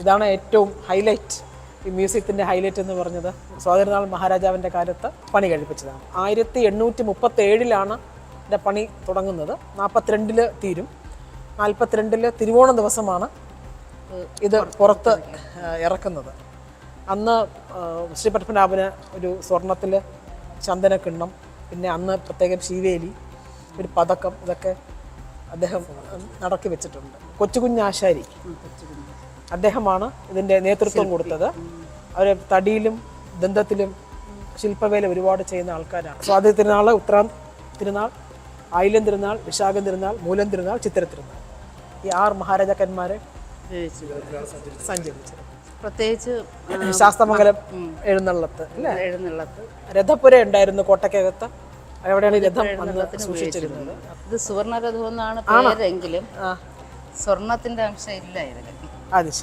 ഇതാണ് ഏറ്റവും ഹൈലൈറ്റ് ഈ മ്യൂസിയത്തിന്റെ ഹൈലൈറ്റ് എന്ന് പറഞ്ഞത്. സ്വാതന്ത്ര്യനാൾ മഹാരാജാവിന്റെ കാലത്ത് പണി കഴിപ്പിച്ചതാണ്. ആയിരത്തി എണ്ണൂറ്റി മുപ്പത്തി ഏഴിലാണ് ഇതിന്റെ പണി തുടങ്ങുന്നത്. നാൽപ്പത്തിരണ്ടിൽ തീരും. നാൽപ്പത്തിരണ്ടിൽ തിരുവോണം ദിവസമാണ് ഇത് പുറത്ത് ഇറക്കുന്നത്. അന്ന് ശ്രീ പത്മനാഭന് ഒരു സ്വർണത്തിൽ ചന്ദനക്കിണ്ണം പിന്നെ അന്ന് പ്രത്യേകം ശീവേലി ഒരു പതക്കം ഇതൊക്കെ അദ്ദേഹം നടക്കി വെച്ചിട്ടുണ്ട്. കൊച്ചുകുഞ്ഞാശാരി അദ്ദേഹമാണ് ഇതിന്റെ നേതൃത്വം കൊടുത്തത്. അവർ തടിയിലും ദന്തത്തിലും ശില്പവേല ഒരുപാട് ചെയ്യുന്ന ആൾക്കാരാണ്. സ്വാതി തിരുനാൾ ഉത്രാം തിരുനാൾ ആയില്യം തിരുനാൾ വിശാഖം തിരുനാൾ മൂലം തിരുനാൾ ചിത്ര തിരുനാൾ. ഈ ആറ് മഹാരാജാക്കന്മാരെ സഞ്ചരിച്ചത്. പ്രത്യേകിച്ച് ശാസ്തമംഗലം എഴുന്നള്ളത്ത് അല്ലേ? എഴുന്നള്ളത്ത്. രഥപുര ഉണ്ടായിരുന്നു കോട്ടക്കകത്ത് അവിടെയാണ് രഥം സൂക്ഷിച്ചിരുന്നത്. ഇത് സുവർണരഥം എന്നാണ് പേരെങ്കിലും സ്വർണത്തിന്റെ അംശം ഇല്ല ഇതിൽ അത്